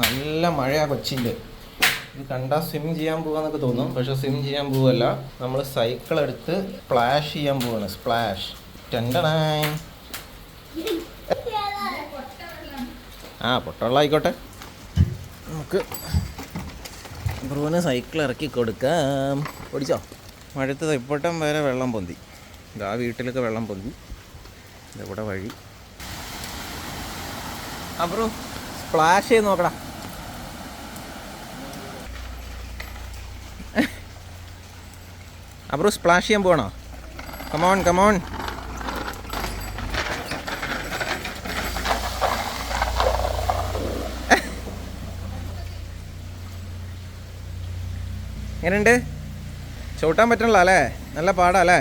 നല്ല മഴയാ കൊച്ചിന്റെ. ഇത് കണ്ടാൽ സ്വിം ചെയ്യാൻ പോകാന്നൊക്കെ തോന്നും. പക്ഷെ സ്വിം ചെയ്യാൻ പോവല്ല. നമ്മൾ സൈക്കിൾ എടുത്ത് സ്പ്ലാഷ് ചെയ്യാൻ പോവാണ്. സ്പ്ലാഷ് ടെൻഡനായി ആ പൊട്ടവെള്ളം ആയിക്കോട്ടെ. നമുക്ക് ബ്രൂവിന് സൈക്കിൾ ഇറക്കി കൊടുക്കാം. ഓടിച്ചോ? മഴത്ത് ഇപ്പോട്ടം വരെ വെള്ളം പൊന്തി. ഇതാ വീട്ടിലൊക്കെ വെള്ളം പൊന്തി. ഇതെവിടെ വഴി? അപ്പുറം സ്പ്ലാഷ് ചെയ്ത് നോക്കടാ. അബ്രോ സ്പ്ലാഷ് ചെയ്യാൻ പോകണോ കമോൺ കമോൺ എങ്ങനെയുണ്ട്? ചവിട്ടാൻ പറ്റണല്ലോ അല്ലേ? നല്ല പാടാ അല്ലേ?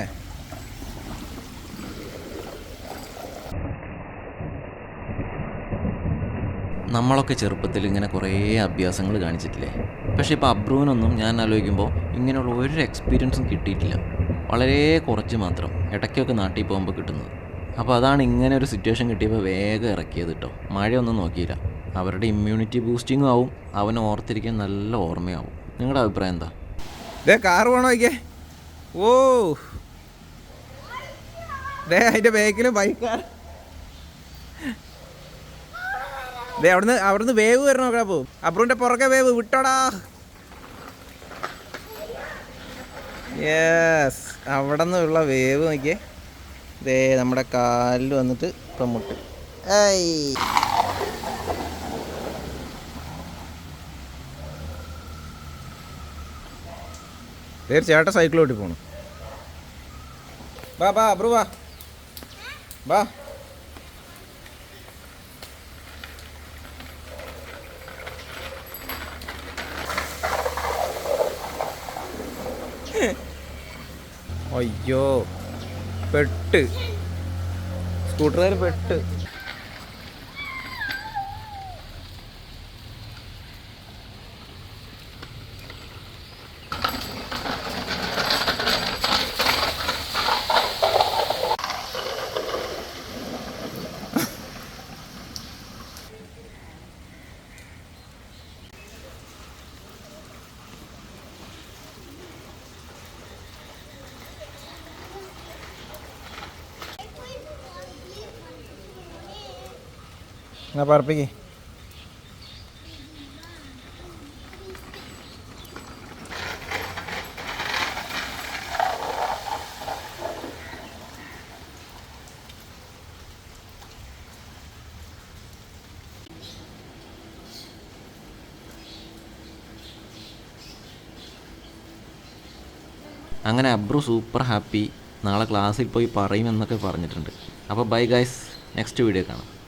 നമ്മളൊക്കെ ചെറുപ്പത്തിൽ ഇങ്ങനെ കുറേ അഭ്യാസങ്ങൾ കാണിച്ചിട്ടില്ലേ? പക്ഷേ ഇപ്പോൾ അബ്രുവിനൊന്നും ഞാൻ ആലോചിക്കുമ്പോൾ ഇങ്ങനെയുള്ള ഒരു എക്സ്പീരിയൻസും കിട്ടിയിട്ടില്ല. വളരെ കുറച്ച് മാത്രം ഇടയ്ക്കൊക്കെ നാട്ടിൽ പോകുമ്പോൾ കിട്ടുന്നത്. അപ്പോൾ അതാണ് ഇങ്ങനെ ഒരു സിറ്റുവേഷൻ കിട്ടിയപ്പോൾ വേഗം ഇറക്കിയത് കേട്ടോ. മഴയൊന്നും നോക്കിയില്ല. അവരുടെ ഇമ്മ്യൂണിറ്റി ബൂസ്റ്റിങ്ങും ആവും. അവനെ ഓർത്തിരിക്കാൻ നല്ല ഓർമ്മയാവും. നിങ്ങളുടെ അഭിപ്രായം എന്താ? ദേ കാർ വേണോ ഓ ദേ അതിന്റെ ബാക്കിൽ ബൈക്കാർ ദേ അവിടുന്ന് അവിടുന്ന് വേവ് വരണം നോക്കടാ പോ. അപ്പുറന്റെ പുറകെ വേവ് വിട്ടോടാ. യെസ് അവിടെ നിന്നുള്ള വേവ് നോക്കിയേ. ദേ നമ്മുടെ കാലിൽ വന്നിട്ട് പ്രമുട്ട് ഏയ്. തീർച്ചയായിട്ടും സൈക്കിൾ ഓട്ടി പോണു. വാ ബാ അബ്രു വാ. വാ. അയ്യോ പെട്ട്. സ്കൂട്ടറുകാർ പെട്ട്. എന്നാ pergi? അങ്ങനെ അബ്രു സൂപ്പർ ഹാപ്പി നാളെ ക്ലാസ്സിൽ പോയി പറയുമെന്നൊക്കെ പറഞ്ഞിട്ടുണ്ട്. അപ്പോൾ ബൈ ഗൈസ് നെക്സ്റ്റ് വീഡിയോ കാണാം.